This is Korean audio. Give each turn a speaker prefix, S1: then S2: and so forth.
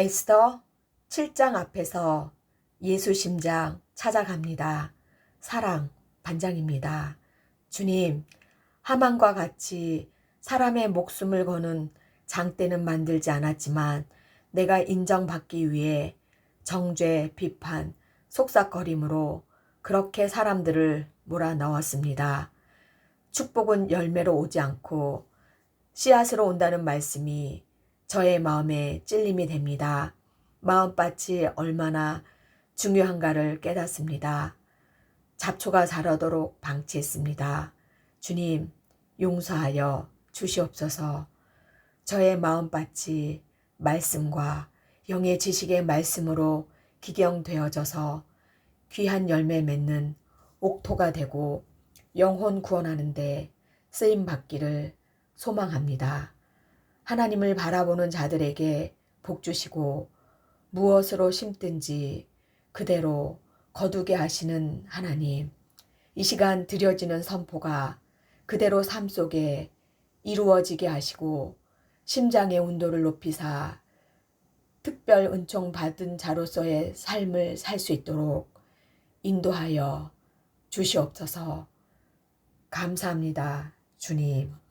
S1: 에스더 7장 앞에서 예수 심장 찾아갑니다. 사랑 반장입니다. 주님, 하만과 같이 사람의 목숨을 거는 장대는 만들지 않았지만 내가 인정받기 위해 정죄, 비판, 속삭거림으로 그렇게 사람들을 몰아넣었습니다. 축복은 열매로 오지 않고 씨앗으로 온다는 말씀이 저의 마음에 찔림이 됩니다. 마음밭이 얼마나 중요한가를 깨닫습니다. 잡초가 자라도록 방치했습니다. 주님, 용서하여 주시옵소서. 저의 마음밭이 말씀과 영의 지식의 말씀으로 기경되어져서 귀한 열매 맺는 옥토가 되고 영혼 구원하는데 쓰임 받기를 소망합니다. 하나님을 바라보는 자들에게 복 주시고 무엇으로 심든지 그대로 거두게 하시는 하나님. 이 시간 드려지는 선포가 그대로 삶 속에 이루어지게 하시고 심장의 온도를 높이사 특별 은총 받은 자로서의 삶을 살 수 있도록 인도하여 주시옵소서. 감사합니다. 주님.